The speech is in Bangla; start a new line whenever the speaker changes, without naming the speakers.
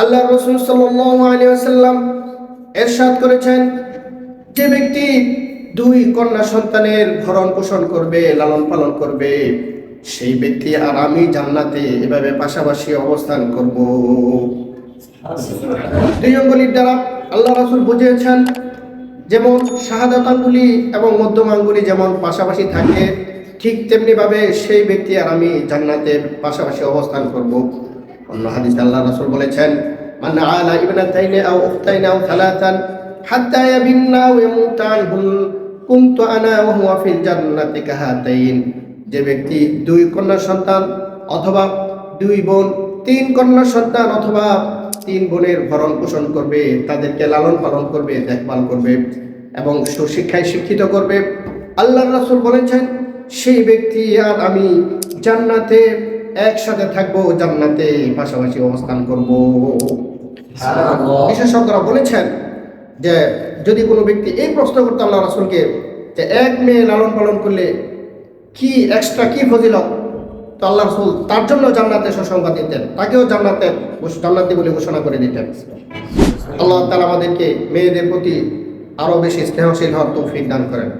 আল্লাহ রসুল সাল্লাম এরশাদ করেছেন, যে ব্যক্তি দুই কন্যা সন্তানের ভরণ পোষণ করবে, লালন পালন করবে, সেই ব্যক্তি আর আমি জান্নাতে এভাবে পাশাপাশি অবস্থান করব। দুই অঙ্গুলির দ্বারা আল্লাহ রসুল বুঝিয়েছেন, যেমন শাহাদাত আঙ্গুলি এবং মধ্যম আঙ্গুলি যেমন পাশাপাশি থাকে, ঠিক তেমনি ভাবে সেই ব্যক্তি আর আমি জান্নাতে পাশাপাশি অবস্থান করব। অন্য হাদিস আল্লাহ রাসুল বলেছেন, মান আলা ইবনাতাইনি আও উখতাইনি আও থালাতান হাত্তা ইয়াবিন্না আও ইয়ামুতান হুল কুনতু আনা ওয়া হুয়া ফিল জান্নাতি কাহাতাইন। যে ব্যক্তি দুই কন্যা সন্তান অথবা দুই বোন, তিন কন্যা সন্তান অথবা তিন বোনের ভরণ পোষণ করবে, তাদেরকে লালন পালন করবে, দেখভাল করবে এবং সুশিক্ষায় শিক্ষিত করবে। আল্লাহ রাসুল বলেছেন, সেই ব্যক্তি আর আমি জান্নাতে একসাথে থাকব জান্নাতে পাশাপাশি অবস্থান করব। বিশেষজ্ঞরা বলেছেন যে যদি কোনো ব্যক্তি এই প্রশ্ন করতো আল্লাহ রাসুলকে যে এক মেয়ে লালন পালন করলে কি এক্সট্রা কি ফজিলত? তো আল্লাহ রসুল তার জন্য জান্নাতে সুসংবাদ দিতেন। তাকেও জান্নাতে জান্নাতি বলে ঘোষণা করে দিতেন। আল্লাহ তালা আমাদেরকে মেয়েদের প্রতি আরও বেশি স্নেহশীল হওয়ার তৌফিক দান করেন।